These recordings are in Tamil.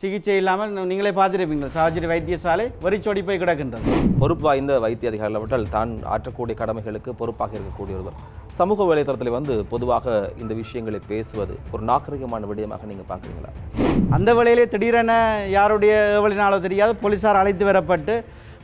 சிகிச்சை இல்லாமல் நீங்களே பார்த்துருப்பீங்க சாவச்சேரி வைத்தியசாலை வெறிச்சோடி போய் கிடக்கின்றது. பொறுப்பு வாய்ந்த வைத்திய அதிகாரிகள் தான் ஆற்றக்கூடிய கடமைகளுக்கு பொறுப்பாக இருக்கக்கூடிய ஒருவர் சமூக வலைத்தளத்தில் வந்து பொதுவாக இந்த விஷயங்களை பேசுவது ஒரு நாகரிகமான விடயமாக நீங்கள் பார்க்குறீங்களா? அந்த வேளையிலே திடீரென யாருடைய ஏவலினாலோ தெரியாது போலீசார் அழைத்து வரப்பட்டு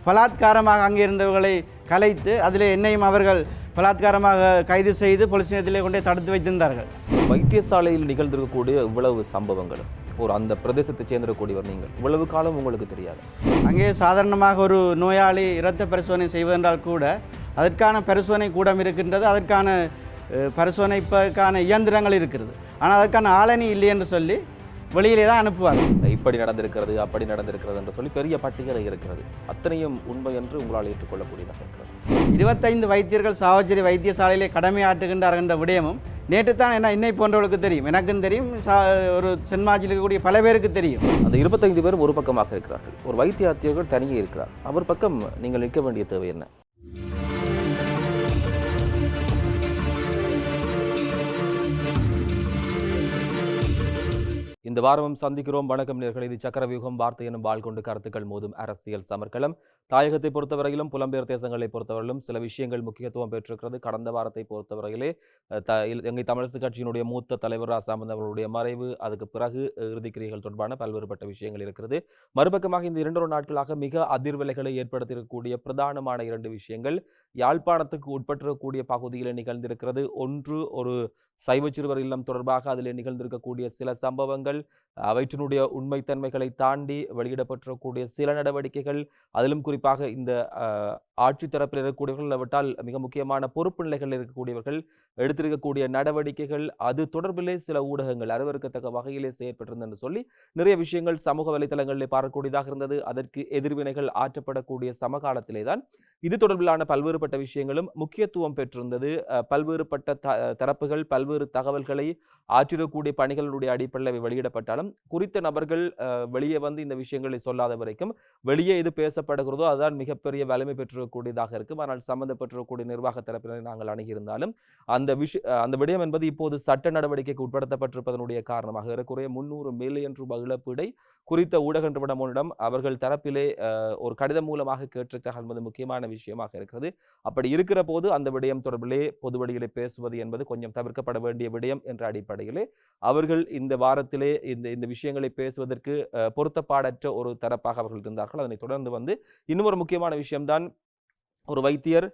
பலாத்காரமாக அங்கே இருந்தவர்களை கலைத்து அதில் என்னையும் அவர்கள் பலாத்காரமாக கைது செய்து போலீஸ் நிலையத்திலே கொண்டே தடுத்து வைத்திருந்தார்கள். வைத்தியசாலையில் நிகழ்ந்திருக்கக்கூடிய இவ்வளவு சம்பவங்களும் ஒரு அந்த பிரதேசத்தை சேர்ந்திருக்கக்கூடியவர் நீங்கள். இவ்வளவு காலம் உங்களுக்கு தெரியாது. அங்கே சாதாரணமாக ஒரு நோயாளி இரத்த பரிசோதனை செய்வதென்றால் கூட அதற்கான பரிசோதனை கூடம் இருக்கின்றது அதற்கான பரிசோதனைக்கான இயந்திரங்கள் இருக்கிறது. ஆனால் அதற்கான ஆளணி இல்லை என்று சொல்லி வெளியிலே தான் அனுப்புவார் இப்படி நடந்திருக்கிறது அப்படி நடந்திருக்கிறது என்று சொல்லி பெரிய பட்டியலை இருக்கிறது. அத்தனையும் உண்மை என்று உங்களால் ஏற்றுக்கொள்ளக்கூடியதாக இருக்கிறது. இருபத்தைந்து வைத்தியர்கள் சாவச்சேரி வைத்தியசாலையிலே கடமையாற்றுகின்றார்கள் என்ற விடயமும் நேற்று தான் என்ன என்னை போன்றவர்களுக்கு தெரியும். எனக்கும் தெரியும் சா ஒரு சென்மாஜில் இருக்கக்கூடிய பல பேருக்கு தெரியும். அந்த இருபத்தைந்து பேரும் ஒரு பக்கமாக இருக்கிறார்கள். ஒரு வைத்திய அதிகாரிகள் தனியே இருக்கிறார். அவர் பக்கம் நீங்கள் நிற்க வேண்டிய தேவை என்ன? இந்த வாரமும் சந்திக்கிறோம். வணக்கம் நேர்கள். இது சக்கரவியூகம். வார்த்தை எனும் வாழ் கொண்டு கருத்துக்கள் மோதும் அரசியல் சமர்க்களம் தாயகத்தை பொறுத்தவரையிலும் புலம்பெயர் தேசங்களை பொறுத்தவரையிலும் சில விஷயங்கள் முக்கியத்துவம் பெற்றிருக்கிறது. கடந்த வாரத்தை பொறுத்தவரையிலே எங்கள் தமிழரசு கட்சியினுடைய மூத்த தலைவர் ராசாமந்த் அவர்களுடைய மறைவு அதுக்கு பிறகு அஹ், இறுதிக்கிரியைகள் தொடர்பான பல்வேறுபட்ட விஷயங்கள் இருக்கிறது. மறுபக்கமாக இந்த இரண்டொரு நாட்களாக மிக அதிர்வலைகளை ஏற்படுத்தியிருக்கக்கூடிய பிரதானமான இரண்டு விஷயங்கள் யாழ்ப்பாணத்துக்கு உட்பட்டிருக்கக்கூடிய பகுதியில் நிகழ்ந்திருக்கிறது. ஒன்று ஒரு சைவ சிறுவர் இல்லம் தொடர்பாக அதில் நிகழ்ந்திருக்கக்கூடிய சில சம்பவங்கள் அவற்றினுடைய உண்மைத்தன்மைகளை தாண்டி வெளியிடப்பட்டிருக்கக்கூடிய சில நடவடிக்கைகள் அதிலும் குறிப்பாக இந்த அஹ், ஆட்சி தரப்பில் இருக்கக்கூடியவர்கள் விட்டால் மிக முக்கியமான பொறுப்பு நிலைகளில் இருக்கக்கூடியவர்கள் எடுத்திருக்கக்கூடிய நடவடிக்கைகள் அது தொடர்பிலே சில ஊடகங்கள் அருவருக்கத்தக்க வகையிலே செயற்பட்டிருந்தன்னு என்று சொல்லி நிறைய விஷயங்கள் சமூக வலைத்தளங்களில் பார்க்கக்கூடியதாக இருந்தது. அதற்கு எதிர்வினைகள் ஆற்றப்படக்கூடிய சமகாலத்திலே தான் இது தொடர்பிலான பல்வேறுபட்ட விஷயங்களும் முக்கியத்துவம் பெற்றிருந்தது. பல்வேறுபட்ட த தரப்புகள் பல்வேறு தகவல்களை ஆற்றிடக்கூடிய பணிகளுடைய அடிப்படையில் வெளியிடப்பட்டாலும் குறித்த நபர்கள் அஹ், வெளியே வந்து இந்த விஷயங்களை சொல்லாத வரைக்கும் வெளியே இது பேசப்படுகிறதோ அதுதான் மிகப்பெரிய வலிமை பெற்றிருக்கக்கூடியதாக இருக்கும். ஆனால் சம்பந்தப்பட்டிருக்கக்கூடிய நிர்வாக தரப்பினரை நாங்கள் அணுகியிருந்தாலும் அந்த விஷய அந்த விடயம் என்பது இப்போது சட்ட நடவடிக்கைக்கு உட்படுத்தப்பட்டிருப்பதனுடைய காரணமாக ஏறக்குறைய முன்னூறு மில்லியன் ரூபாய் இழப்பீடை குறித்த ஊடக நிறுவனமுடன் அவர்கள் தரப்பிலே ஒரு கடிதம் மூலமாக கேட்டிருக்கிறார்கள் என்பது முக்கியமான விஷயமாக இருக்கிறது. அப்படி இருக்கிற போது அந்த விடயம் தொடர்பிலே பொதுவெளியிலே பேசுவது என்பது கொஞ்சம் தவிர்க்கப்பட வேண்டிய விடயம் என்ற அடிப்படையிலே அவர்கள் இந்த வாரத்திலே இந்த இந்த விஷயங்களை பேசுவதற்கு பொருத்தப்பாடற்ற ஒரு தரப்பாக அவர்கள் இருந்தார்கள். அதனை தொடர்ந்து வந்து இன்னும் ஒரு முக்கியமான விஷயம்தான் ஒரு வைத்தியர்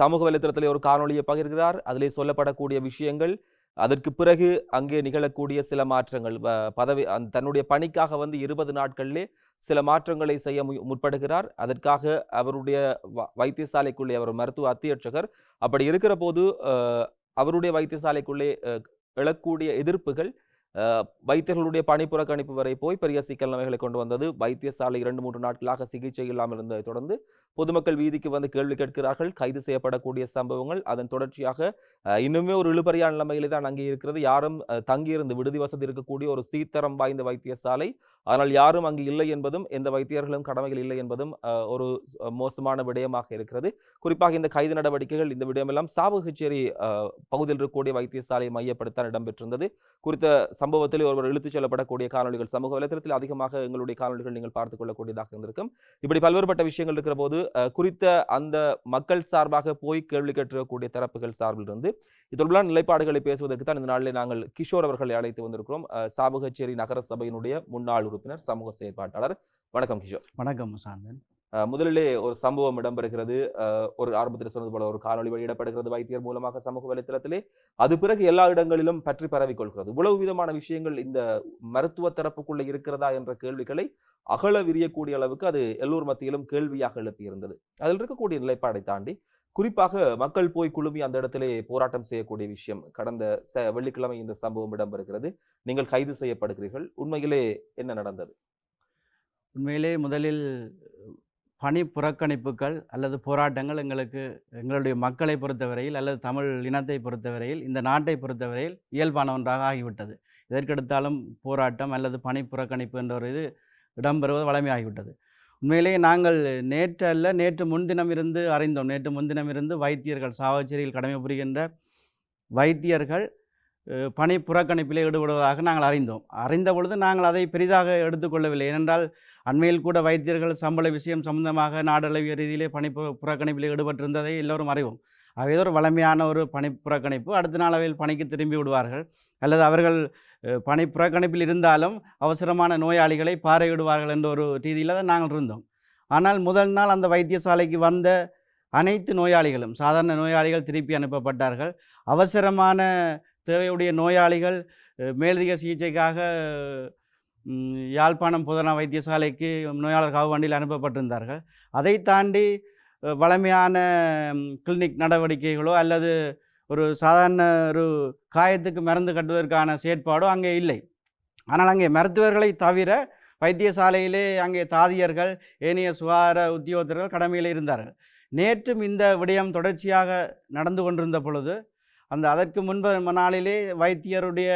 சமூக வலைத்தளத்திலே ஒரு காணொளியை பகிர்கிறார். அதிலே சொல்லப்படக்கூடிய விஷயங்கள் அதற்கு பிறகு அங்கே நிகழக்கூடிய சில மாற்றங்கள். பதவி அந் தன்னுடைய பணிக்காக வந்து இருபது நாட்களிலே சில மாற்றங்களை செய்ய முற்படுகிறார். அதற்காக அவருடைய வைத்தியசாலைக்குள்ளே அவர் மருத்துவ அத்தியட்சகர் அப்படி இருக்கிற போது அவருடைய வைத்தியசாலைக்குள்ளே எழக்கூடிய எதிர்ப்புகள் வைத்தியர்களுடைய பணிப்புற கணிப்பு வரை போய் பெரிய சிக்கல் நிலைமைகளை கொண்டு வந்தது. வைத்தியசாலை இரண்டு மூன்று நாட்களாக சிகிச்சை இல்லாமல் இருந்ததை தொடர்ந்து பொதுமக்கள் வீதிக்கு வந்து கேள்வி கேட்கிறார்கள். கைது செய்யப்படக்கூடிய சம்பவங்கள் அதன் தொடர்ச்சியாக இன்னுமே ஒரு இழுபறியான நிலைமையிலே தான் அங்கே இருக்கிறது. யாரும் தங்கியிருந்து விடுதி வசதி இருக்கக்கூடிய ஒரு சீத்தரம் வாய்ந்த வைத்தியசாலை. ஆனால் யாரும் அங்கு இல்லை என்பதும் எந்த வைத்தியர்களும் கடமைகள் இல்லை என்பதும் ஒரு மோசமான விடயமாக இருக்கிறது. குறிப்பாக இந்த கைது நடவடிக்கைகள் இந்த விடயமெல்லாம் சாவகச்சேரி பகுதியில் இருக்கக்கூடிய வைத்தியசாலையை மையப்படுத்த இடம்பெற்றிருந்தது. குறித்த சம்பவத்தில் ஒருவர் இழுத்துச் செல்லப்படக்கூடிய காணொலிகள் சமூக வலைத்தளத்தில் அதிகமாக எங்களுடைய காணொலிகள் நீங்கள் பார்த்துக் கொள்ளக்கூடியதாக இருந்திருக்கும். இப்படி பல்வேறுபட்ட விஷயங்கள் இருக்கிற போது குறித்த அந்த மக்கள் சார்பாக போய் கேள்வி கேட்டிருக்கக்கூடிய தரப்புகள் சார்பில் இருந்து இது தொடர்பான நிலைப்பாடுகளை பேசுவதற்கு தான் இந்த நாளில் நாங்கள் கிஷோர் அவர்களை அழைத்து வந்திருக்கிறோம். அஹ், நகர சபையினுடைய முன்னாள் உறுப்பினர் சமூக செயற்பாட்டாளர். வணக்கம் கிஷோர். வணக்கம் சாந்தன். முதலிலே ஒரு சம்பவம் இடம்பெறுகிறது. அஹ், ஒரு ஆரம்பத்தில் சொன்னது போல ஒரு காணொலி வெளியிடப்படுகிறது வைத்தியர் மூலமாக சமூக வலைத்தளத்திலே. அது பிறகு எல்லா இடங்களிலும் பற்றி பரவிக்கொள்கிறது. இவ்வளவு விதமான விஷயங்கள் இந்த மருத்துவ தரப்புக்குள்ளே இருக்கிறதா என்ற கேள்விகளை அகல விரியக்கூடிய அளவுக்கு அது எல்லோர் மத்தியிலும் கேள்வியாக எழுப்பியிருந்தது. அதில் இருக்கக்கூடிய நிலைப்பாடை தாண்டி குறிப்பாக மக்கள் போய் குழுமி அந்த இடத்திலே போராட்டம் செய்யக்கூடிய விஷயம் கடந்த ச வெள்ளிக்கிழமை இந்த சம்பவம் இடம்பெறுகிறது. நீங்கள் கைது செய்யப்படுகிறீர்கள். உண்மையிலே என்ன நடந்தது? உண்மையிலே முதலில் பணி புறக்கணிப்புகள் அல்லது போராட்டங்கள் எங்களுக்கு எங்களுடைய மக்களை பொறுத்தவரையில் அல்லது தமிழ் இனத்தை பொறுத்தவரையில் இந்த நாட்டை பொறுத்தவரையில் இயல்பான ஒன்றாக ஆகிவிட்டது. எதற்கெடுத்தாலும் போராட்டம் அல்லது பணி புறக்கணிப்பு என்ற ஒரு இது இடம்பெறுவது வழமையாகிவிட்டது. உண்மையிலேயே நாங்கள் நேற்று அல்ல நேற்று முன்தினம் இருந்து அறிந்தோம். நேற்று முன்தினம் இருந்து வைத்தியர்கள் சாவச்சேரியில் கடமை புரிகின்ற வைத்தியர்கள் பணி புறக்கணிப்பில் ஈடுபடுவதாக நாங்கள் அறிந்தோம். அறிந்த பொழுது நாங்கள் அதை பெரிதாக எடுத்துக்கொள்ளவில்லை. ஏனென்றால் அண்மையில் கூட வைத்தியர்கள் சம்பள விஷயம் சம்பந்தமாக நாடளவிய ரீதியிலே பணி புறக்கணிப்பில் ஈடுபட்டிருந்ததை எல்லோரும் அறிவோம். அவை ஒரு வளமையான ஒரு பணி புறக்கணிப்பு அடுத்த நாள் அவையில் பணிக்கு திரும்பி விடுவார்கள். அல்லது அவர்கள் பணி புறக்கணிப்பில் இருந்தாலும் அவசரமான நோயாளிகளை பார்வையிடுவார்கள் என்ற ஒரு ரீதியில் தான் நாங்கள் இருந்தோம். ஆனால் முதல் நாள் அந்த வைத்தியசாலைக்கு வந்த அனைத்து நோயாளிகளும் சாதாரண நோயாளிகள் திருப்பி அனுப்பப்பட்டார்கள். அவசரமான தேவையுடைய நோயாளிகள் மேலதிக சிகிச்சைக்காக யாழ்ப்பாணம் புதனா வைத்தியசாலைக்கு நோயாளர் காவு வண்டியில் அனுப்பப்பட்டிருந்தார்கள். அதை தாண்டி வளமையான வழமையான கிளினிக் நடவடிக்கைகளோ அல்லது ஒரு சாதாரண ஒரு காயத்துக்கு மருந்து கட்டுவதற்கான செயற்பாடோ அங்கே இல்லை. ஆனால் அங்கே மருத்துவர்களை தவிர வைத்தியசாலையிலே அங்கே தாதியர்கள் ஏனைய சுகாதார உத்தியோகத்தர்கள் கடமையில் இருந்தார்கள். நேற்றும் இந்த விடயம் தொடர்ச்சியாக நடந்து கொண்டிருந்த பொழுது அந்த அதற்கு முன்பு நாளிலே வைத்தியருடைய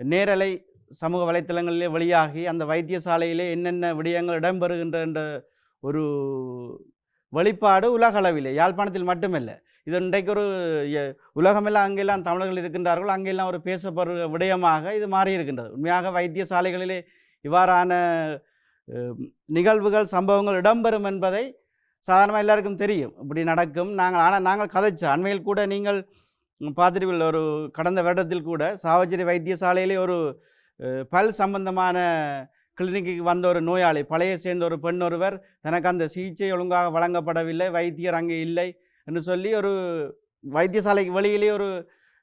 நேரலை சமூக வலைத்தளங்களிலே வெளியாகி அந்த வைத்தியசாலையிலே என்னென்ன விடயங்கள் இடம்பெறுகின்ற என்ற ஒரு வெளிப்பாடு உலகளவிலே யாழ்ப்பாணத்தில் மட்டுமல்ல. இது இன்றைக்கு ஒரு உலகமெல்லாம் அங்கெல்லாம் தமிழர்கள் இருக்கின்றார்கள் அங்கெல்லாம் ஒரு பேசப்படுற விடயமாக இது மாறி இருக்கின்றது உண்மையாக வைத்தியசாலைகளிலே இவ்வாறான நிகழ்வுகள் சம்பவங்கள் இடம்பெறும் என்பதை சாதாரணமாக எல்லாருக்கும் தெரியும். இப்படி நடக்கும். நாங்கள் ஆனால் நாங்கள் கதைச்சோம். அண்மையில் கூட நீங்கள் ம், ஒரு கடந்த வருடத்தில் கூட சாவச்சேரி வைத்தியசாலையிலே ஒரு பல் சம்பந்தமான கிளினிக்கு வந்த ஒரு நோயாளி பழைய சேர்ந்த ஒரு பெண் ஒருவர் தனக்கு அந்த சிகிச்சை ஒழுங்காக வழங்கப்படவில்லை வைத்தியர் அங்கே இல்லை என்று சொல்லி ஒரு வைத்தியசாலைக்கு வெளியிலே ஒரு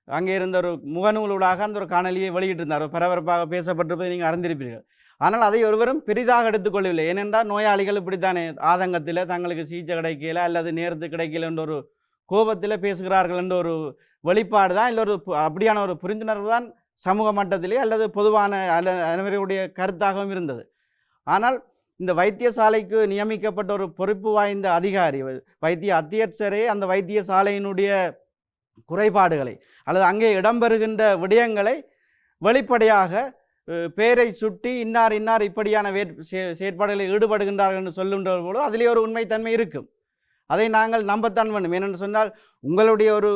அங்கே இருந்த ஒரு முகநூலூடாக அந்த ஒரு காணொலியை வெளியிட்டிருந்தார். பரபரப்பாக பேசப்பட்டிருப்பதை நீங்கள் அறிந்திருப்பீர்கள். ஆனால் அதை ஒருவரும் பெரிதாக எடுத்துக்கொள்ளவில்லை. ஏனென்றால் நோயாளிகள் இப்படித்தானே ஆதங்கத்தில் தங்களுக்கு சிகிச்சை கிடைக்கல அல்லது நேரத்து கிடைக்கல என்ற ஒரு கோபத்தில் பேசுகிறார்கள் என்ற ஒரு வெளிப்பாடு தான் இல்லை ஒரு பு- அப்படியான ஒரு புரிந்துணர்வு தான் சமூக மட்டத்திலே அல்லது பொதுவான அல்ல அனைவருடைய கருத்தாகவும் இருந்தது. ஆனால் இந்த வைத்தியசாலைக்கு நியமிக்கப்பட்ட ஒரு பொறுப்பு வாய்ந்த அதிகாரி வைத்திய அத்தியட்சரே அந்த வைத்தியசாலையினுடைய குறைபாடுகளை அல்லது அங்கே இடம்பெறுகின்ற விடயங்களை வெளிப்படையாக பேரை சுட்டி இன்னார் இன்னார் இப்படியான வேற் செயற்பாடுகளில் ஈடுபடுகின்றார்கள் என்று சொல்லுகின்ற போது அதிலே ஒரு உண்மைத்தன்மை இருக்கும். அதை நாங்கள் நம்பத்தான் வேண்டும். ஏனென்று சொன்னால் உங்களுடைய ஒரு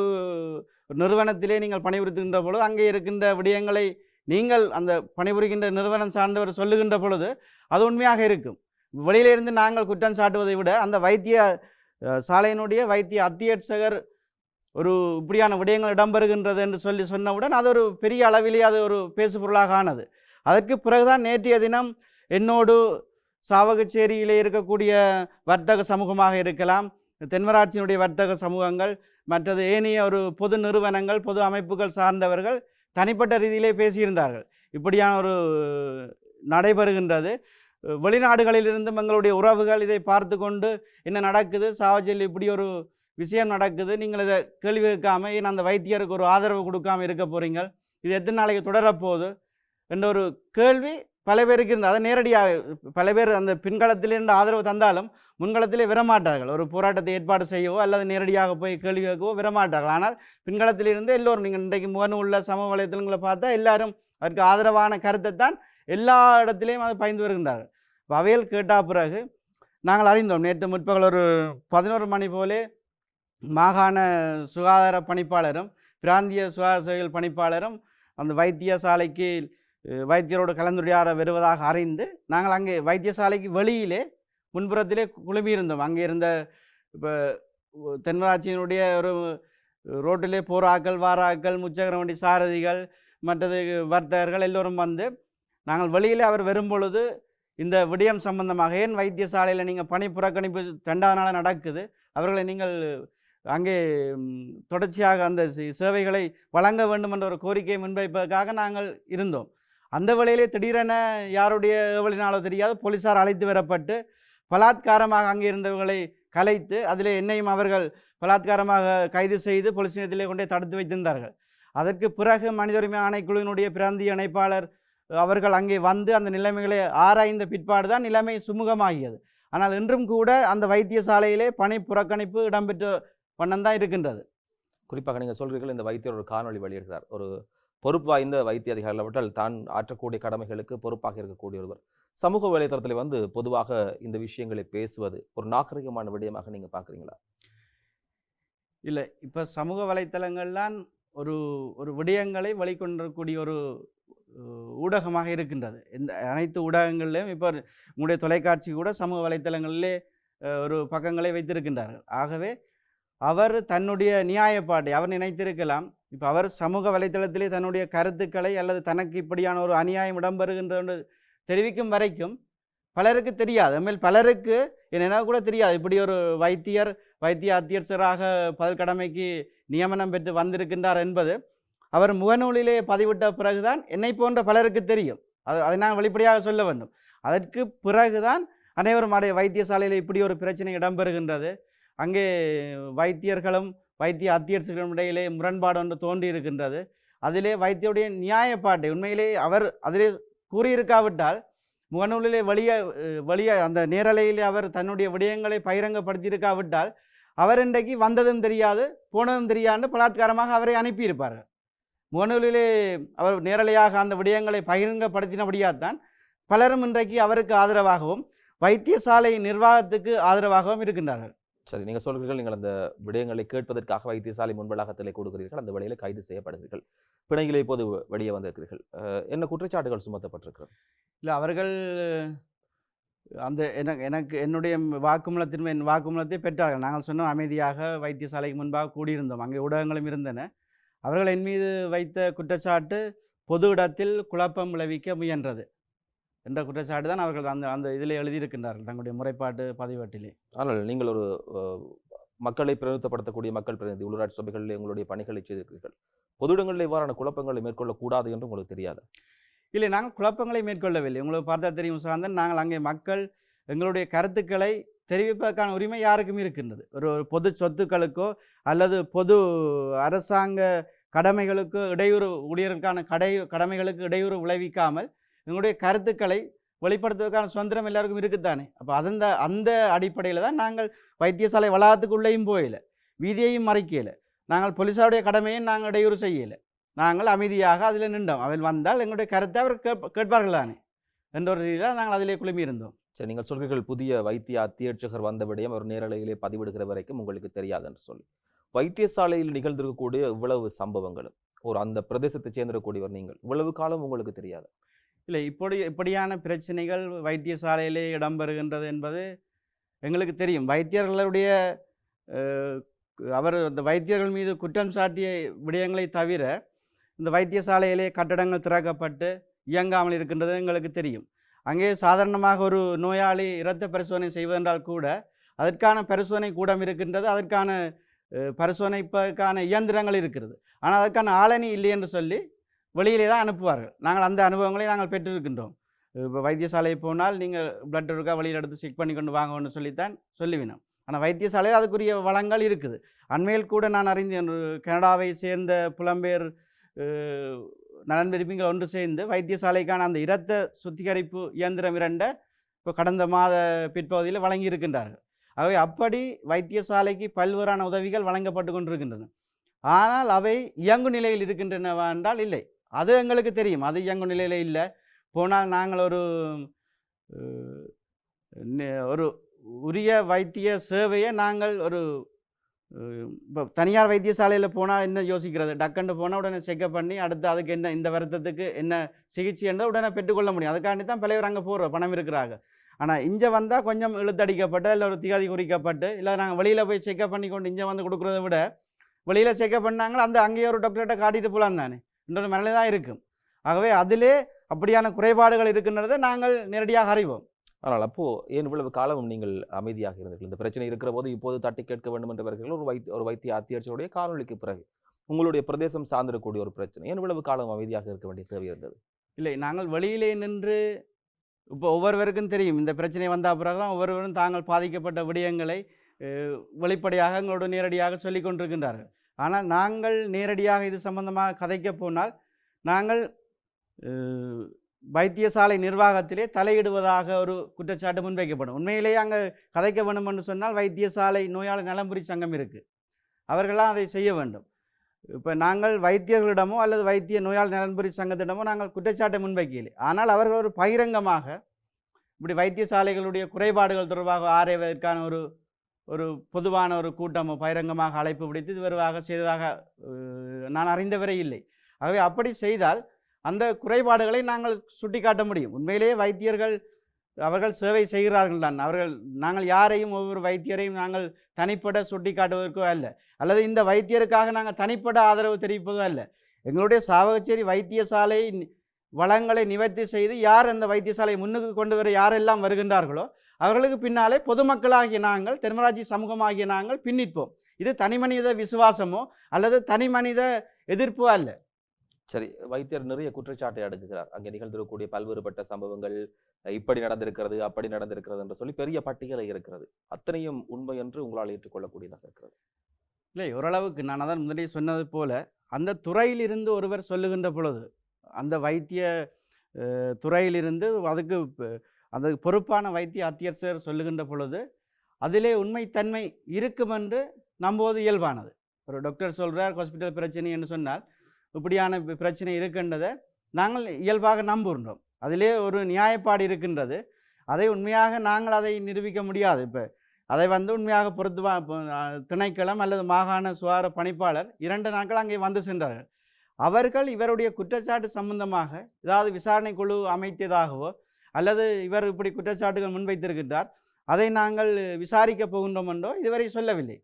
நிறுவனத்திலே நீங்கள் பணிபுரித்துகின்ற பொழுது அங்கே இருக்கின்ற விடயங்களை நீங்கள் அந்த பணிபுரிகின்ற நிறுவனம் சார்ந்தவர் சொல்லுகின்ற பொழுது அது உண்மையாக இருக்கும். வெளியிலிருந்து நாங்கள் குற்றம் சாட்டுவதை விட அந்த வைத்திய சாலையினுடைய வைத்திய அத்தியட்சகர் ஒரு இப்படியான விடயங்கள் இடம்பெறுகின்றது என்று சொல்லி சொன்னவுடன் அது ஒரு பெரிய அளவிலே அது ஒரு பேசுபொருளாக ஆனது. அதற்கு பிறகுதான் நேற்றைய தினம் என்னோடு சாவகச்சேரியிலே இருக்கக்கூடிய வர்த்தக சமூகமாக இருக்கலாம் தென்மராட்சியினுடைய வர்த்தக சமூகங்கள் மற்றது ஏனைய ஒரு பொது நிறுவனங்கள் பொது அமைப்புகள் சார்ந்தவர்கள் தனிப்பட்ட ரீதியிலே பேசியிருந்தார்கள். இப்படியான ஒரு நடைபெறுகின்றது. வெளிநாடுகளிலிருந்தும் எங்களுடைய உறவுகள் இதை பார்த்து கொண்டு என்ன நடக்குது? சாவஜியில் இப்படி ஒரு விஷயம் நடக்குது. நீங்கள் இதை கேள்வி கேட்காம ஏன் அந்த வைத்தியருக்கு ஒரு ஆதரவு கொடுக்காம இருக்க போகிறீங்க இது எத்தனை நாளைக்கு தொடரப்போகுது? என்ற ஒரு கேள்வி பல பேருக்கு இருந்தது. அதை நேரடியாக பல பேர் அந்த பின்களத்திலிருந்து ஆதரவு தந்தாலும் முன்களத்திலே விரமாட்டார்கள் ஒரு போராட்டத்தை ஏற்பாடு செய்யவோ அல்லது நேரடியாக போய் கேள்வி கேட்கவோ விரமாட்டார்கள் ஆனால் பின்களத்திலிருந்து எல்லோரும் நீங்கள் இன்றைக்கு முகநூலில் சமூக வலைத்தளங்களை பார்த்தா எல்லாரும் அதற்கு ஆதரவான கருத்தை தான் எல்லா இடத்திலையும் அது பயந்து வருகின்றார்கள். வவையல் அவையில் பிறகு நாங்கள் அறிந்தோம். நேற்று முற்பகல் ஒரு பதினோரு மணி போலே மாகாண சுகாதார பணிப்பாளரும் பிராந்திய சுகாதார சேவைகள் பணிப்பாளரும் அந்த வைத்தியசாலைக்கு அஹ், வைத்தியரோடு கலந்துரையாட வருவதாக அறிந்து நாங்கள் அங்கே வைத்தியசாலைக்கு வெளியிலே முன்புறத்திலே குழுமியிருந்தோம். அங்கே இருந்த இப்போ தென்மராட்சியினுடைய ஒரு ரோட்டிலே போராக்கள் வாராக்கள் முச்சக்கர வண்டி சாரதிகள் மற்றது வர்த்தகர்கள் எல்லோரும் வந்து நாங்கள் வெளியிலே அவர் வரும்பொழுது இந்த விடயம் சம்பந்தமாக ஏன் வைத்தியசாலையில் நீங்கள் பணி புறக்கணிப்பு ரெண்டாவது நாளாக நடக்குது? அவர்களை நீங்கள் அங்கே தொடர்ச்சியாக அந்த சேவைகளை வழங்க வேண்டும் என்ற ஒரு கோரிக்கையை முன்வைப்பதற்காக நாங்கள் இருந்தோம். அந்த வேளையிலே திடீரென யாருடைய ஏவலினாலோ தெரியாது போலீசார் அழைத்து வரப்பட்டு பலாத்காரமாக அங்கே இருந்தவர்களை கலைத்து அதில் என்னையும் அவர்கள் பலாத்காரமாக கைது செய்து போலீஸ் நிலையத்திலே கொண்டே தடுத்து வைத்திருந்தார்கள். அதற்கு பிறகு மனித உரிமை ஆணைக்குழுவினுடைய பிராந்திய இணைப்பாளர் அவர்கள் அங்கே வந்து அந்த நிலைமைகளை ஆராய்ந்த பிற்பாடு தான் நிலைமை சுமூகமாகியது. ஆனால் இன்றும் கூட அந்த வைத்தியசாலையிலே பணி புறக்கணிப்பு இடம்பெற்ற வண்ணம் தான் இருக்கின்றது. குறிப்பாக நீங்கள் சொல்கிறீர்கள் இந்த வைத்தியர் ஒரு காணொலி வெளியிடுகிறார். ஒரு பொறுப்பு வாய்ந்த வைத்திய அதிகாரிகள் அவர்கள் தான் ஆற்றக்கூடிய கடமைகளுக்கு பொறுப்பாக இருக்கக்கூடிய ஒருவர் சமூக வலைத்தளத்தில் வந்து பொதுவாக இந்த விஷயங்களை பேசுவது ஒரு நாகரிகமான விடயமாக நீங்கள் பார்க்குறீங்களா? இல்லை இப்போ சமூக வலைத்தளங்கள்லாம் ஒரு ஒரு விடயங்களை வெளிக்கொண்டக்கூடிய ஒரு ஊடகமாக இருக்கின்றது. இந்த அனைத்து ஊடகங்களிலும் இப்போ உங்களுடைய தொலைக்காட்சி கூட சமூக வலைத்தளங்களிலே ஒரு பக்கங்களை வைத்திருக்கின்றார்கள். ஆகவே அவர் தன்னுடைய நியாயப்பாட்டை அவர் நினைத்திருக்கலாம் இப்போ அவர் சமூக வலைத்தளத்திலே தன்னுடைய கருத்துக்களை அல்லது தனக்கு இப்படியான ஒரு அநியாயம் இடம்பெறுகின்ற தெரிவிக்கும் வரைக்கும் பலருக்கு தெரியாது. மேல் பலருக்கு என்ன கூட தெரியாது. இப்படி ஒரு வைத்தியர் வைத்திய அத்தியட்சராக பதில்கடமைக்கு நியமனம் பெற்று வந்திருக்கின்றார் என்பது அவர் முகநூலிலே பதிவிட்ட பிறகுதான் என்னை போன்ற பலருக்கு தெரியும். அது அதை நான் வெளிப்படையாக சொல்ல வேண்டும். அதற்கு பிறகுதான் அனைவரும் அடைய வைத்தியசாலையில் இப்படி ஒரு பிரச்சனை இடம்பெறுகின்றது. அங்கே வைத்தியர்களும் வைத்திய அத்தியட்சர்களும் இடையிலே முரண்பாடு ஒன்று தோன்றி இருக்கின்றது அதிலே வைத்தியுடைய நியாயப்பாட்டை உண்மையிலே அவர் அதிலே கூறியிருக்காவிட்டால் முகநூலிலே வெளியே வெளியே அந்த நேரலையிலே அவர் தன்னுடைய விடயங்களை பகிரங்கப்படுத்தியிருக்காவிட்டால் அவர் இன்றைக்கு வந்ததும் தெரியாது போனதும் தெரியாது பலாத்காரமாக அவரை அனுப்பியிருப்பார்கள். முகநூலிலே அவர் நேரலையாக அந்த விடயங்களை பகிரங்கப்படுத்தினபடியால் பலரும் இன்றைக்கு அவருக்கு ஆதரவாகவும் வைத்தியசாலை நிர்வாகத்துக்கு ஆதரவாகவும் இருக்கின்றார்கள். சரி நீங்கள் சொல்கிறீர்கள் நீங்கள் அந்த விடயங்களை கேட்பதற்காக வைத்தியசாலை முன்பழகத்திலே கொடுக்கிறீர்கள் அந்த வழியில் கைது செய்யப்படுகிறீர்கள் பிணையிலே இப்போது வெளியே வந்திருக்கிறீர்கள். என்ன குற்றச்சாட்டுகள் சுமத்தப்பட்டிருக்கிறது? இல்லை அவர்கள் அந்த எனக்கு எனக்கு என்னுடைய வாக்குமூலத்தின் என் வாக்குமூலத்தை பெற்றார்கள். நாங்கள் சொன்னோம் அமைதியாக வைத்தியசாலைக்கு முன்பாக கூடியிருந்தோம். அங்கே ஊடகங்களும் இருந்தன. அவர்கள் என் மீது வைத்த குற்றச்சாட்டு பொது இடத்தில் குழப்பம் விளைவிக்க முயன்றது. என்ற குற்றச்சாட்டு தான் அவர்கள் அந்த அந்த இதில் எழுதியிருக்கின்றார்கள் தங்களுடைய முறைப்பாட்டு பதிவேட்டிலே. ஆனால் நீங்கள் ஒரு மக்களை பிரதிநிதித்துவப்படுத்தக்கூடிய மக்கள் பிரதிநிதி உள்ளூராட்சி சபைகளில் உங்களுடைய பணிகளை செய்திருக்கிறீர்கள். பொது இடங்களில் இவ்வாறான குழப்பங்களை மேற்கொள்ளக்கூடாது என்று உங்களுக்கு தெரியாது. இல்லை நாங்கள் குழப்பங்களை மேற்கொள்ளவில்லை. உங்களுக்கு பார்த்தா தெரியும் சார்ந்தன் நாங்கள் அங்கே மக்கள் எங்களுடைய கருத்துக்களை தெரிவிப்பதற்கான உரிமை யாருக்கும் இருக்கின்றது. ஒரு ஒரு பொது சொத்துக்களுக்கோ அல்லது பொது அரசாங்க கடமைகளுக்கோ இடையூறு ஊழியர்களுக்கான கடை கடமைகளுக்கு இடையூறு விளைவிக்காமல் எங்களுடைய கருத்துக்களை வெளிப்படுத்துவதற்கான சுதந்திரம் எல்லாருக்கும் இருக்குத்தானே? அப்போ அந்த அந்த அடிப்படையில் தான் நாங்கள் வைத்தியசாலை வளாகத்துக்குள்ளேயும் போயலை வீதியையும் மறைக்கல. நாங்கள் போலீஸாருடைய கடமையும் நாங்கள் இடையூறு செய்யலை. நாங்கள் அமைதியாக அதில் நின்றோம். அவள் வந்தால் எங்களுடைய கருத்தை அவர் கேட்ப கேட்பார்கள் தானே? என்ற ஒரு ரீதியில் நாங்கள் அதிலே குழுமி இருந்தோம். சரி நீங்கள் சொல்கிறீர்கள் புதிய வைத்திய அத்தியட்சகர் வந்த விடயம் அவர் நேரலையிலே பதிவிடுகிற வரைக்கும் உங்களுக்கு தெரியாது என்று சொல்லி. வைத்தியசாலையில் நிகழ்ந்திருக்கக்கூடிய இவ்வளவு சம்பவங்களும் ஒரு அந்த பிரதேசத்தை சேர்ந்திருக்கக்கூடியவர் நீங்கள் இவ்வளவு காலம் உங்களுக்கு தெரியாது? இல்லை இப்படி இப்படியான பிரச்சனைகள் வைத்தியசாலையிலே இடம்பெறுகின்றது என்பது எங்களுக்கு தெரியும். வைத்தியர்களுடைய அவர் அந்த வைத்தியர்கள் மீது குற்றம் சாட்டிய விடயங்களை தவிர இந்த வைத்தியசாலையிலே கட்டடங்கள் திறக்கப்பட்டு இயங்காமல் இருக்கின்றது எங்களுக்கு தெரியும். அங்கே சாதாரணமாக ஒரு நோயாளி இரத்த பரிசோதனை செய்வதென்றால் கூட அதற்கான பரிசோதனை கூடம் இருக்கின்றது அதற்கான பரிசோதனைக்கான இயந்திரங்கள் இருக்கிறது. ஆனால் அதற்கான ஆளணி இல்லை என்று சொல்லி வெளியிலே தான் அனுப்புவார்கள். நாங்கள் அந்த அனுபவங்களை நாங்கள் பெற்றிருக்கின்றோம். இப்போ வைத்தியசாலை போனால் நீங்கள் பிளட் இருக்கா வெளியில் எடுத்து செக் பண்ணி கொண்டு வாங்கன்னு சொல்லித்தான் சொல்லிவினோம். ஆனால் வைத்தியசாலையில் அதுக்குரிய வளங்கள் இருக்குது. அண்மையில் கூட நான் அறிந்தேன் கனடாவை சேர்ந்த புலம்பெயர் நலன் விரும்பிகள் ஒன்று சேர்ந்து வைத்தியசாலைக்கான அந்த இரத்த சுத்திகரிப்பு இயந்திரம் இரண்ட இப்போ கடந்த மாத பிற்பகுதியில் வழங்கி இருக்கின்றார்கள் அப்படி வைத்தியசாலைக்கு பல்வேறான உதவிகள் வழங்கப்பட்டு கொண்டிருக்கின்றன. ஆனால் அவை இயங்கு நிலையில் இருக்கின்றனவா என்றால் இல்லை. அது எங்களுக்கு தெரியும். அது இயங்கு நிலையில் இல்லை. போனால் நாங்கள் ஒரு ஒரு உரிய வைத்திய சேவையை நாங்கள் ஒரு இப்போ தனியார் வைத்தியசாலையில் போனால் என்ன யோசிக்கிறது? டக்குன்னு போனால் உடனே செக்கப் பண்ணி அடுத்து அதுக்கு என்ன இந்த வருத்தத்துக்கு என்ன சிகிச்சை என்றால் உடனே பெற்றுக்கொள்ள முடியும். அதுக்காண்டி தான் பிள்ளைவர் அங்கே போகிறோம் பணம் இருக்கிறாங்க ஆனால் இங்கே வந்தால் கொஞ்சம் இழுத்தடிக்கப்பட்டு இல்லை ஒரு திகாதி குறிக்கப்பட்டு இல்லை நாங்கள் வெளியில் போய் செக்கப் பண்ணி கொண்டு இங்கே வந்து கொடுக்குறத விட வெளியில் செக்கப் பண்ணாங்களோ அந்த அங்கேயே ஒரு டாக்டர்கிட்ட காட்டிட்டு போகலாம் தானே? இன்னொரு மனநிலை தான் இருக்கும் ஆகவே அதிலே அப்படியான குறைபாடுகள் இருக்கின்றதை நாங்கள் நேரடியாக அறிவோம். ஆனால் அப்போ ஏன் இவ்வளவு காலம் நீங்கள் அமைதியாக இருந்தீர்கள்? இந்த பிரச்சனை இருக்கிற போது இப்போது தட்டி கேட்க வேண்டும் என்று வருகிறீர்கள் ஒரு வைத்திய ஒரு வைத்திய அத்தியட்சருடைய காணொலிக்கு பிறகு உங்களுடைய பிரதேசம் சார்ந்திருக்கக்கூடிய ஒரு பிரச்சனை. ஏன் இவ்வளவு காலம் அமைதியாக இருக்க வேண்டிய தேவை இருந்தது? இல்லை நாங்கள் வெளியிலே நின்று இப்போ ஒவ்வொருவருக்கும் தெரியும். இந்த பிரச்சனை வந்த பிறகு தான் ஒவ்வொருவரும் தாங்கள் பாதிக்கப்பட்ட விடயங்களை வெளிப்படையாக எங்களோடு நேரடியாக சொல்லிக் கொண்டிருக்கின்றார்கள். ஆனால் நாங்கள் நேரடியாக இது சம்பந்தமாக கதைக்க போனால் நாங்கள் வைத்தியசாலை நிர்வாகத்திலே தலையிடுவதாக ஒரு குற்றச்சாட்டு முன்வைக்கப்படும். உண்மையிலேயே அங்கே கதைக்க வேண்டும் என்று சொன்னால் வைத்தியசாலை நோயாளி நலம்புரி சங்கம் இருக்குது அவர்களாம் அதை செய்ய வேண்டும். இப்போ நாங்கள் வைத்தியர்களிடமோ அல்லது வைத்திய நோயாளி நலன்புரி சங்கத்திடமோ நாங்கள் குற்றச்சாட்டை முன்வைக்கலை ஆனால் அவர்கள் ஒரு பகிரங்கமாக இப்படி வைத்தியசாலைகளுடைய குறைபாடுகள் தொடர்பாக ஆராய்வதற்கான ஒரு ஒரு பொதுவான ஒரு கூட்டம் பகிரங்கமாக அழைப்பு விடுத்து இதுவருவாக செய்ததாக நான் அறிந்தவரை இல்லை. ஆகவே அப்படி செய்தால் அந்த குறைபாடுகளை நாங்கள் சுட்டிக்காட்ட முடியும். உண்மையிலேயே வைத்தியர்கள் அவர்கள் சேவை செய்கிறார்கள் தான். அவர்கள் நாங்கள் யாரையும் ஒவ்வொரு வைத்தியரையும் நாங்கள் தனிப்பட சுட்டிக்காட்டுவதற்கோ அல்ல. அல்லது இந்த வைத்தியருக்காக நாங்கள் தனிப்பட ஆதரவு தெரிவிப்பதோ அல்ல. எங்களுடைய சாவகச்சேரி வைத்தியசாலை வளங்களை நிவர்த்தி செய்து யார் அந்த வைத்தியசாலையை முன்னுக்கு கொண்டு வர யாரெல்லாம் வருகின்றார்களோ அவர்களுக்கு பின்னாலே பொதுமக்களாகிய நாங்கள் தென்மராட்சி சமூகமாகிய நாங்கள் பின்னிற்போம். இது தனிமனித விசுவாசமோ அல்லது தனிமனித எதிர்ப்போ அல்ல. சரி வைத்தியர் நிறைய குற்றச்சாட்டை அடுக்குகிறார். அங்கே நிகழ்ந்திருக்கக்கூடிய பல்வேறுபட்ட சம்பவங்கள் இப்படி நடந்திருக்கிறது அப்படி நடந்திருக்கிறது என்று சொல்லி பெரிய பட்டியலை இருக்கிறது. அத்தனையும் உண்மை என்று உங்களால் ஏற்றுக்கொள்ளக்கூடியதாக இருக்கிறது. இல்லை ஓரளவுக்கு நான் அதான் முதலே சொன்னது போல அந்த துறையிலிருந்து ஒருவர் சொல்லுகின்ற பொழுது அந்த வைத்திய துறையிலிருந்து அதுக்கு அந்த பொறுப்பான வைத்திய அத்தியர்சர் சொல்லுகின்ற பொழுது அதிலே உண்மைத்தன்மை இருக்கும் என்று நம்புவது இயல்பானது. ஒரு டாக்டர் சொல்கிறார் ஹாஸ்பிட்டல் பிரச்சனை என்று சொன்னால் இப்படியான பிரச்சனை இருக்கின்றதை நாங்கள் இயல்பாக நம்புகின்றோம். அதிலே ஒரு நியாயப்பாடு இருக்கின்றது. அதை உண்மையாக நாங்கள் அதை நிரூபிக்க முடியாது. இப்போ அதை வந்து உண்மையாக பொறுத்துவா திணைக்களம் அல்லது மாகாண சுகார பணிப்பாளர் இரண்டு நாட்கள் அங்கே வந்து சென்றார்கள். அவர்கள் இவருடைய குற்றச்சாட்டு சம்பந்தமாக ஏதாவது விசாரணை குழு அமைத்ததாகவோ அல்லது இவர் இப்படி குற்றச்சாட்டுகள் முன்வைத்திருக்கின்றார் அதை நாங்கள் விசாரிக்க போகின்றோம் என்றோ இதுவரை சொல்லவில்லை.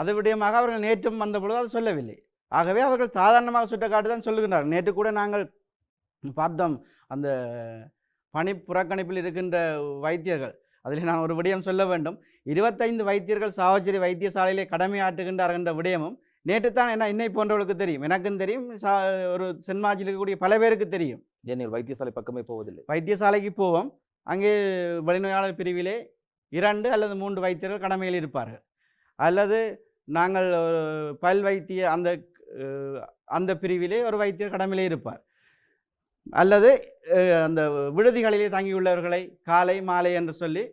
அது விடயமாக அவர்கள் நேற்றும் வந்தபொழுது அது சொல்லவில்லை. ஆகவே அவர்கள் சாதாரணமாக சுட்டக்காட்டு தான் சொல்லுகின்றார். நேற்று கூட நாங்கள் பார்த்தோம் அந்த பணி புறக்கணிப்பில் இருக்கின்ற வைத்தியர்கள் அதில் நான் ஒரு விடயம் சொல்ல வேண்டும். இருபத்தைந்து வைத்தியர்கள் சாவச்சேரி வைத்தியசாலையிலே கடமையாற்றுகின்றார் என்ற விடயமும் நேற்று தான் என்ன என்னை போன்றவர்களுக்கு தெரியும். எனக்கும் தெரியும். சா ஒரு சென்மாஜில் இருக்கக்கூடிய பல பேருக்கு தெரியும். ஏனெனில் வைத்தியசாலை பக்கமே போவதில்லை. வைத்தியசாலைக்கு போவோம். அங்கே வெளிநோயாளர் பிரிவிலே இரண்டு அல்லது மூன்று வைத்தியர்கள் கடமையில் இருப்பார்கள். அல்லது நாங்கள் ஒரு பல் வைத்திய அந்த அந்த பிரிவிலே ஒரு வைத்தியர் கடமையிலே இருப்பார். அல்லது அந்த விடுதிகளிலே தங்கியுள்ளவர்களை காலை மாலை என்று சொல்லி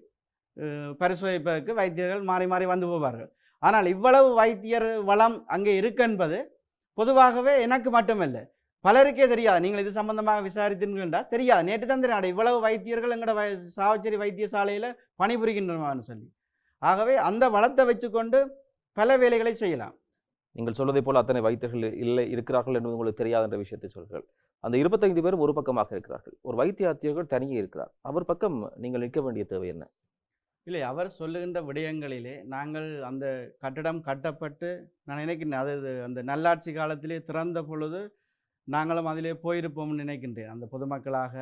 பரிசோதிப்பதற்கு வைத்தியர்கள் மாறி மாறி வந்து போவார்கள். ஆனால் இவ்வளவு வைத்தியர் வளம் அங்கே இருக்கு என்பது பொதுவாகவே எனக்கு மட்டுமல்ல பலருக்கே தெரியாது. நீங்கள் இது சம்பந்தமாக விசாரித்தீர்களா தெரியாது. நேற்று தான் தெரியாது இவ்வளவு வைத்தியர்கள் எங்களோட வை சாவச்சேரி வைத்தியசாலையில் பணிபுரிகின்றனவான்னு சொல்லி. ஆகவே அந்த வளத்தை வச்சுக்கொண்டு பல வேலைகளை செய்யலாம். நீங்கள் சொல்வதை போல் அத்தனை வைத்தியர்கள் இல்லை இருக்கிறார்கள் என்பது உங்களுக்கு தெரியாத என்ற விஷயத்தை சொல்கிறீர்கள். அந்த இருபத்தைந்து பேரும் ஒரு பக்கமாக இருக்கிறார்கள். ஒரு வைத்திய அத்தியர்கள் தனியே இருக்கிறார். அவர் பக்கம் நீங்கள் நிற்க வேண்டிய தேவை என்ன? இல்லை அவர் சொல்லுகின்ற விடயங்களிலே நாங்கள் அந்த கட்டடம் கட்டப்பட்டு நான் நினைக்கின்றேன் அது அந்த நல்லாட்சி காலத்திலே திறந்த பொழுது நாங்களும் அதிலே போயிருப்போம்னு நினைக்கின்றேன். அந்த பொதுமக்களாக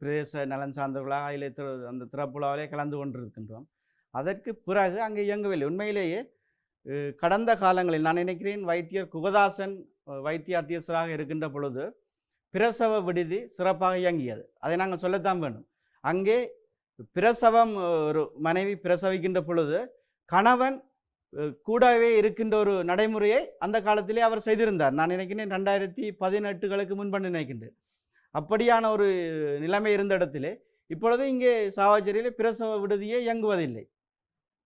பிரதேச நலன் சார்ந்தவர்களாக அதிலே திரு அந்த திறப்புலாவிலே கலந்து கொண்டிருக்கின்றோம். அதற்கு பிறகு அங்கே இயங்கவில்லை. உண்மையிலேயே கடந்த காலங்களில் நான் நினைக்கிறேன் வைத்தியர் குகதாசன் வைத்திய அத்தியஸ்தராக இருக்கின்ற பொழுது பிரசவ விடுதி சிறப்பாக இயங்கியது. அதை நாங்கள் சொல்லத்தான் வேண்டும். அங்கே பிரசவம் ஒரு மனைவி பிரசவிக்கின்ற பொழுது கணவன் கூடவே இருக்கின்ற ஒரு நடைமுறையை அந்த காலத்திலே அவர் செய்திருந்தார். நான் நினைக்கிறேன் ரெண்டாயிரத்தி பதினெட்டுகளுக்கு முன்பு நினைக்கின்றேன். அப்படியான ஒரு நிலைமை இருந்த இடத்திலே இப்பொழுது இங்கே சாவாச்சேரியில் பிரசவ விடுதியே இயங்குவதில்லை.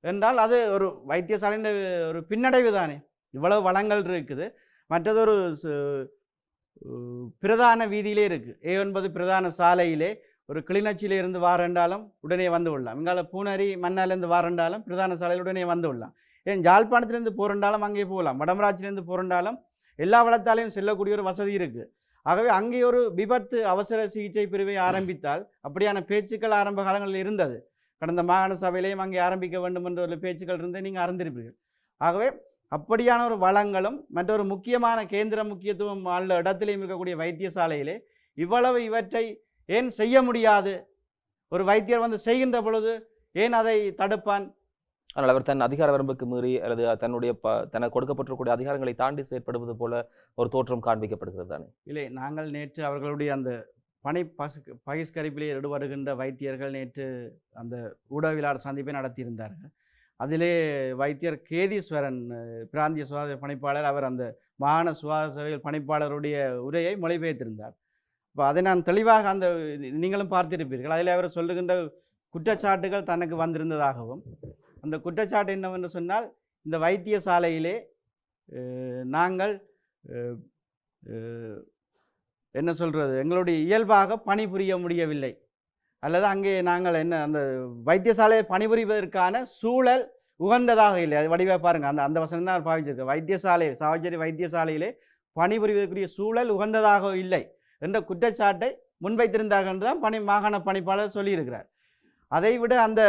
என்றால் அது ஒரு வைத்தியசாலையின் ஒரு பின்னடைவு தானே. இவ்வளவு வளங்கள் இருக்குது. மற்றதொரு சு- பிரதான வீதியிலே இருக்குது ஏ ஒன்பது பிரதான சாலையிலே ஒரு கிளிநொச்சியிலிருந்து வாரண்டாலும் உடனே வந்து விடலாம். இங்கால பூனரி மன்னாலேருந்து வாரண்டாலும் பிரதான சாலையில் உடனே வந்து விடலாம். ஏன் ஜாழ்ப்பாணத்திலேருந்து போகிறண்டாலும் அங்கே போகலாம். வடமராட்சியிலேருந்து போரண்டாலும் எல்லா வளத்தாலையும் செல்லக்கூடிய ஒரு வசதி இருக்குது ஆகவே அங்கே ஒரு விபத்து அவசர சிகிச்சை பிரிவை ஆரம்பித்தால் அப்படியான பேச்சுக்கள் ஆரம்ப காலங்களில் இருந்தது. கடந்த மாகாண சபையிலையும் அங்கே ஆரம்பிக்க வேண்டும் என்ற ஒரு பேச்சுக்கள் இருந்து நீங்கள் அறிந்திருப்பீர்கள். ஆகவே அப்படியான ஒரு வளங்களும் மற்றொரு முக்கியமான கேந்திர முக்கியத்துவம் உள்ள இடத்திலையும் இருக்கக்கூடிய வைத்தியசாலையிலே இவ்வளவு இவற்றை ஏன் செய்ய முடியாது? ஒரு வைத்தியர் வந்து செய்கின்ற பொழுது ஏன் அதை தடுப்பான்? ஆனால் அவர் தன் அதிகார வரம்புக்கு மீறி அல்லது தன்னுடைய ப தனக்கு கொடுக்கப்பட்டிருக்கக்கூடிய அதிகாரங்களை தாண்டி செயற்படுவது போல ஒரு தோற்றம் காண்பிக்கப்படுகிறது தானே? இல்லை நாங்கள் நேற்று அவர்களுடைய அந்த பணி பசு பகிஷ்கரிப்பிலே ஈடுபடுகின்ற வைத்தியர்கள் நேற்று அந்த ஊடகவியலாளர் சந்திப்பை நடத்தியிருந்தார்கள். அதிலே வைத்தியர் கேதீஸ்வரன் பிராந்திய சுகாதார பணிப்பாளர் அவர் அந்த மாகாண சுகாதார சேவைகள் பணிப்பாளருடைய உரையை மொழிபெயர்த்திருந்தார். இப்போ அதை நான் தெளிவாக அந்த நீங்களும் பார்த்திருப்பீர்கள். அதில் அவர் சொல்லுகின்ற குற்றச்சாட்டுகள் தனக்கு வந்திருந்ததாகவும் அந்த குற்றச்சாட்டு என்னவென்று சொன்னால் இந்த வைத்தியசாலையிலே நாங்கள் என்ன சொல்கிறது எங்களுடைய இயல்பாக பணிபுரிய முடியவில்லை. அல்லது அங்கே நாங்கள் என்ன அந்த வைத்தியசாலையை பணிபுரிவதற்கான சூழல் உகந்ததாக இல்லை. அது வடிவாக பாருங்கள் அந்த அந்த வசனம் தான் பாவிச்சிருக்கு வைத்தியசாலை சாவச்சேரி வைத்தியசாலையிலே பணிபுரிவதற்குரிய சூழல் உகந்ததாக இல்லை. என்ற குற்றச்சாட்டை முன்வைத்திருந்தார்கள் என்று தான் பணி மாகாண பணிப்பாளர் சொல்லியிருக்கிறார். அதை விட அந்த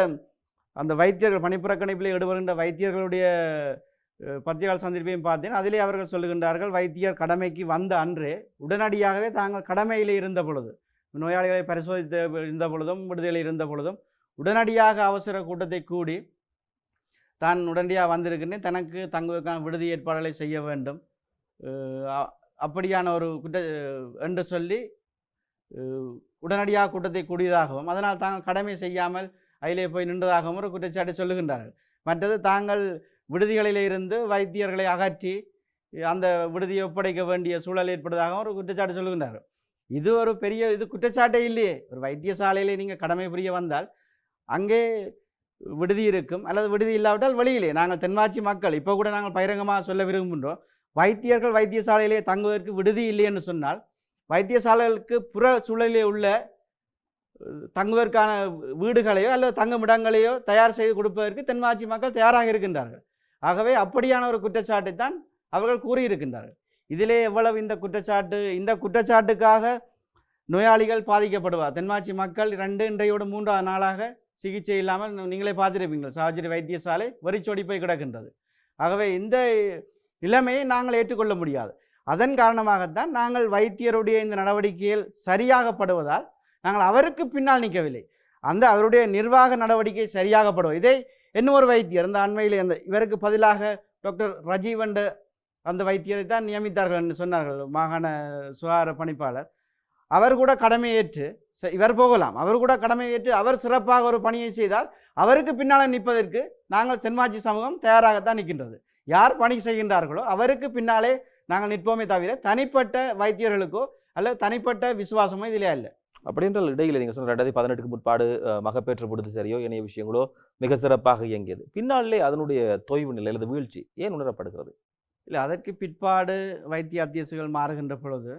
அந்த வைத்தியர்கள் பணிப்புறக்கணிப்பில் ஈடுபடுகின்ற வைத்தியர்களுடைய பத்திரிகையாளர் சந்திப்பையும் பார்த்தேன். அதிலே அவர்கள் சொல்லுகின்றார்கள் வைத்தியர் கடமைக்கு வந்த அன்று உடனடியாகவே தாங்கள் கடமையில் இருந்த பொழுது நோயாளிகளை பரிசோதித்த இருந்த பொழுதும் விடுதலையில் இருந்த பொழுதும் உடனடியாக அவசர கூட்டத்தை கூடி தான் உடனடியாக வந்திருக்கின்றேன் தனக்கு தங்குவதற்கான விடுதி ஏற்பாடுகளை செய்ய வேண்டும். அப்படியான ஒரு குற்ற என்று சொல்லி உடனடியாக கூட்டத்தை கூடியதாகவும் அதனால் தாங்கள் கடமை செய்யாமல் அதிலே போய் நின்றதாகவும் ஒரு குற்றச்சாட்டு சொல்லுகின்றார்கள். மற்றது தாங்கள் விடுதிகளிலே இருந்து வைத்தியர்களை அகற்றி அந்த விடுதியை ஒப்படைக்க வேண்டிய சூழல் ஏற்பட்டதாகவும் ஒரு குற்றச்சாட்டு சொல்லுகின்றார்கள். இது ஒரு பெரிய இது குற்றச்சாட்டே இல்லையே. ஒரு வைத்தியசாலையிலே நீங்கள் கடமை புரிய வந்தால் அங்கே விடுதி இருக்கும் அல்லது விடுதி இல்லாவிட்டால் வெளியிலே. நாங்கள் தென்மாட்சி மக்கள் இப்போ கூட நாங்கள் பகிரங்கமாக சொல்ல விரும்புகின்றோம். வைத்தியர்கள் வைத்தியசாலையிலே தங்குவதற்கு விடுதி இல்லை என்று சொன்னால் வைத்தியசாலைகளுக்கு புற சூழலிலே உள்ள தங்குவதற்கான வீடுகளையோ அல்லது தங்குமிடங்களையோ தயார் செய்து கொடுப்பதற்கு தென்மாட்சி மக்கள் தயாராக இருக்கின்றார்கள். ஆகவே அப்படியான ஒரு குற்றச்சாட்டை தான் அவர்கள் கூறியிருக்கின்றார்கள். இதிலே எவ்வளவு இந்த குற்றச்சாட்டு இந்த குற்றச்சாட்டுக்காக நோயாளிகள் பாதிக்கப்படுவார் தென்மாட்சி மக்கள் ரெண்டு இன்றையோடு மூன்றாவது நாளாக சிகிச்சை இல்லாமல் நீங்களே பார்த்திருப்பீங்கள். சாஜரி வைத்தியசாலை வரிச்சொடிப்பை போய் கிடக்கின்றது. ஆகவே இந்த நிலைமையை நாங்கள் ஏற்றுக்கொள்ள முடியாது. அதன் காரணமாகத்தான் நாங்கள் வைத்தியருடைய இந்த நடவடிக்கைகள் சரியாகப்படுவதால் நாங்கள் அவருக்கு பின்னால் நிற்கவில்லை. அந்த அவருடைய நிர்வாக நடவடிக்கை சரியாகப்படும் இதே இன்னும் ஒரு வைத்தியர் அந்த அண்மையில் அந்த இவருக்கு பதிலாக டாக்டர் ரஜீவ் அந்த வைத்தியரை தான் நியமித்தார்கள் என்று சொன்னார்கள் மாகாண சுகாதார பணிப்பாளர். அவர் கூட கடமையேற்று ச- இவர் போகலாம். அவர் கூட கடமையேற்று அவர் சிறப்பாக ஒரு பணியை செய்தால் அவருக்கு பின்னால் நிற்பதற்கு நாங்கள் தென்மாட்சி சமூகம் தயாராகத்தான் நிற்கின்றது. யார் பணி செய்கின்றார்களோ அவருக்கு பின்னாலே நாங்கள் நிற்போமே தவிர தனிப்பட்ட வைத்தியர்களுக்கோ அல்லது தனிப்பட்ட விசுவாசமோ இதிலே இல்லை அப்படி என்றால் இடையில நீங்க சொன்ன ரெண்டாயிரத்தி பதினெட்டுக்கு முற்பாடு மகப்பேற்று விடுதி சரியோ இணைய விஷயங்களோ மிக சிறப்பாக இயங்கியது. பின்னாலே அதனுடைய தொய்வு நிலை அல்லது வீழ்ச்சி ஏன் உணரப்படுகிறது? இல்லை அதற்கு பிற்பாடு வைத்திய அத்தியசுகள் மாறுகின்ற பொழுது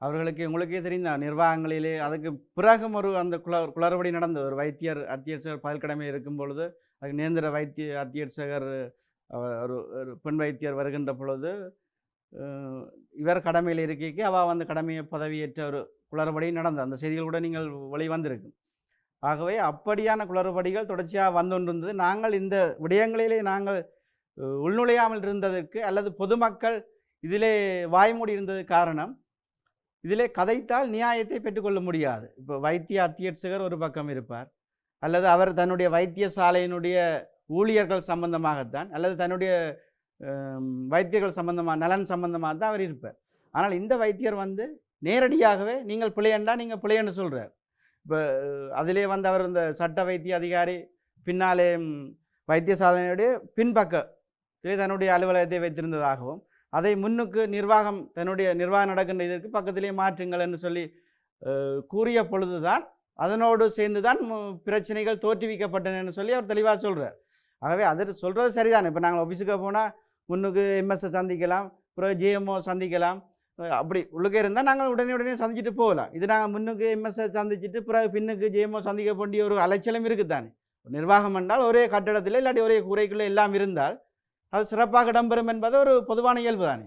அவர்களுக்கு உங்களுக்கே தெரிந்த நிர்வாகங்களிலே அதுக்கு பிறகும் ஒரு அந்த குள குளறுபடி நடந்தது. ஒரு வைத்தியர் அத்தியட்சகர் பதில் கடமை இருக்கும் பொழுது அதுக்கு நேந்திர வைத்திய அத்தியட்சகர் ஒரு ஒரு பெண் வைத்தியர் வருகின்ற பொழுது இவர் கடமையில் இருக்கைக்கு அவள் வந்து கடமையை பதவியேற்ற ஒரு குளறுபடி நடந்தது. அந்த செய்திகள் கூட நீங்கள் வெளிவந்திருக்கு ஆகவே அப்படியான குளறுபடிகள் தொடர்ச்சியாக வந்து நாங்கள் இந்த விடயங்களிலே நாங்கள் உள்நுழையாமல் இருந்ததற்கு அல்லது பொதுமக்கள் இதிலே வாய்மூடி இருந்தது காரணம் இதிலே கதைத்தால் நியாயத்தை பெற்றுக்கொள்ள முடியாது. இப்போ வைத்திய அத்தியட்சகர் ஒரு பக்கம் இருப்பார். அல்லது அவர் தன்னுடைய வைத்தியசாலையினுடைய ஊழியர்கள் சம்பந்தமாகத்தான் அல்லது தன்னுடைய வைத்தியர்கள் சம்பந்தமாக நலன் சம்பந்தமாக தான் அவர் இருப்பார். ஆனால் இந்த வைத்தியர் வந்து நேரடியாகவே நீங்கள் பிள்ளையண்டா நீங்கள் பிள்ளையன்னு சொல்கிறார் இப்போ அதிலே வந்து அவர் இந்த சட்ட வைத்திய அதிகாரி பின்னாலே வைத்திய சாதனையுடைய பின்பக்கத்திலே தன்னுடைய அலுவலகத்தை வைத்திருந்ததாகவும் அதை முன்னுக்கு நிர்வாகம் தன்னுடைய நிர்வாகம் நடக்கின்ற இதற்கு பக்கத்திலே மாற்றுங்கள் என்று சொல்லி கூறிய பொழுதுதான் அதனோடு சேர்ந்து தான் பிரச்சனைகள் தோற்றுவிக்கப்பட்டன சொல்லி அவர் தெளிவாக சொல்கிறார் ஆகவே அது சொல்கிறது சரிதான். இப்போ நாங்கள் ஆஃபீஸுக்கு போனால் முன்னுக்கு எம்எஸ்ஸை சந்திக்கலாம் அப்புறம் ஜிஎம்ஓ சந்திக்கலாம். அப்படி உள்ளுக்கே இருந்தால் நாங்கள் உடனே உடனே சந்திச்சுட்டு போகலாம். இது நாங்கள் முன்னுக்கு எம்எஸ்ஐ சந்திச்சுட்டு பிறகு பின்னுக்கு ஜிஎம்ஓ சந்திக்க வேண்டிய ஒரு அலைச்சலம் இருக்குது தானே நிர்வாகம் என்றால் ஒரே கட்டடத்தில் இல்லாட்டி ஒரே குறைக்குள்ளே எல்லாம் இருந்தால் அது சிறப்பாக இடம்பெறும் என்பது ஒரு பொதுவான இயல்பு தானே.